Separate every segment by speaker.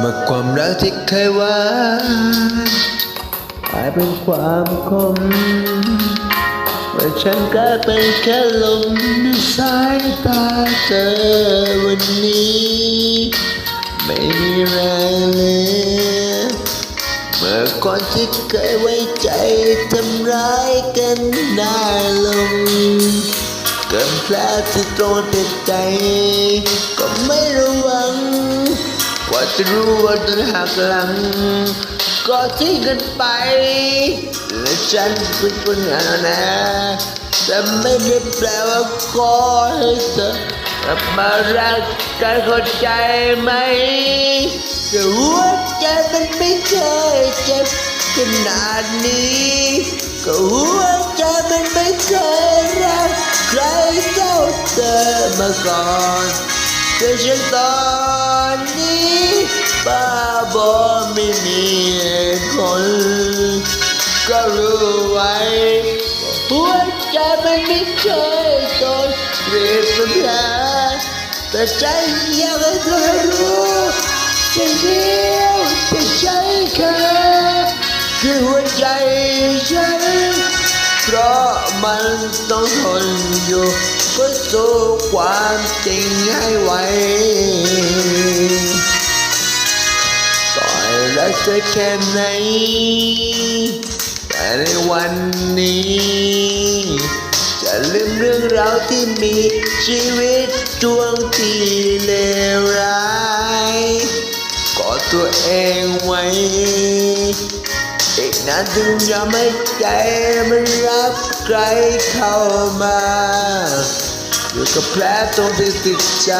Speaker 1: เมื่อความรักที่เคยหวานกลายเป็นความคมเมื่อฉันกลายเป็นแค่ลมในสายตาเธอวันนี้ ไม่มีแรงเลือเมื่อก่อนที่เคยไว้ใจทำร้ายกันได้ลงเกินแผลที่ตรงติดใจ ก็ไม่ระวังกว่าจะ รู้ว่าโดนหักหลัง ก็ทิ้งกันไป และฉันเป็นคนงานนะแต่ไม่ได้แปลว่าขอให้เธอกลับมารักกันเข้าใจไหมแต่หัวใจมันไม่เคยเจ็บขนาดนี้ก็หัวใจมันไม่เคยรักใครเท่าเธอมาก่อนแต่ฉันตอนนี้ บ้าบอไม่มีเหตุผลก็รู้ไว้หัวใจมันไม่เคยโดนเรียบเทียบแต่ใจอยากให้เธอรู้ฉันเดียวที่ใช่แค่คือหัวใจฉันเพราะมันต้องทนอยู่เพื่อสู้ความจริงให้ไว รักเธอแค่ไหน แต่ในวันนี้ จะลืมเรื่องราวที่มีชีวิตช่วงที่เลวร้ายกอดตัวเองไว้ อีกนานถึงจะไม่ใจมันรับใครเข้ามา อยู่กับแผลตรงที่ติดใจ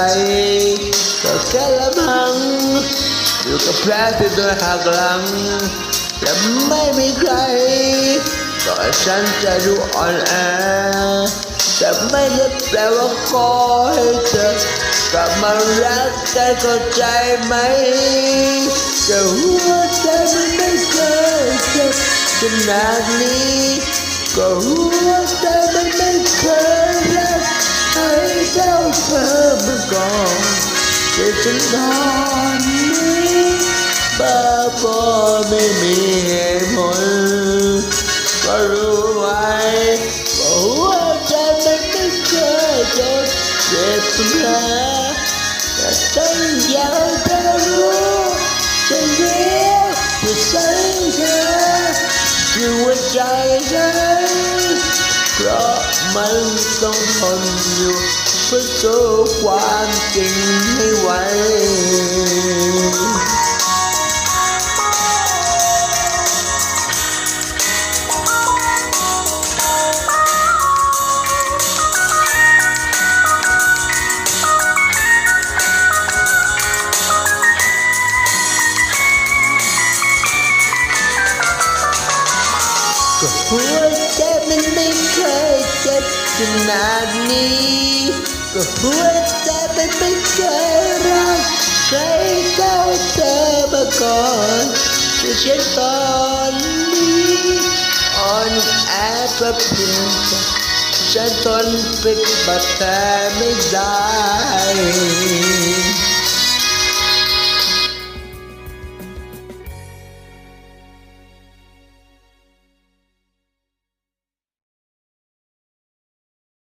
Speaker 1: ก็แค่ลำพังอยู่กับแผลที่โดนหักหลังและไม่มีใครต่อฉันจะดูอ่อนแอแต่ไม่ได้แปลว่าขอให้เธอกลับมารักกันเข้าใจไหมแต่หัวใจมันไม่เคยเจ็บขนาดนี้ก็หัวใจมันไม่เคยรัก ให้เจ้าเธอมาก่อนแต่ฉันตอนนี้บ้าบอไม่มีเหตุผลก็รู้ไว้ว่าหัวใจมันไม่เคยโดเจ็บแผลแต่ฉันอยากให้เธอรู้ฉันเดียวที่ใช่เธอคือหัวใจฉัน เพราะมันต้องทนอยู่เพื่อสู้ควา มันไม่เคยเจ็บขนาดนี้ ก็หัวใจมันไม่เคยรักใครเท่าเธอมาก่อนแต่ฉันตอนนี้อ่อนแอเพราะเพียงแต่ฉันทนปฏิบัติแต่ไม่ได้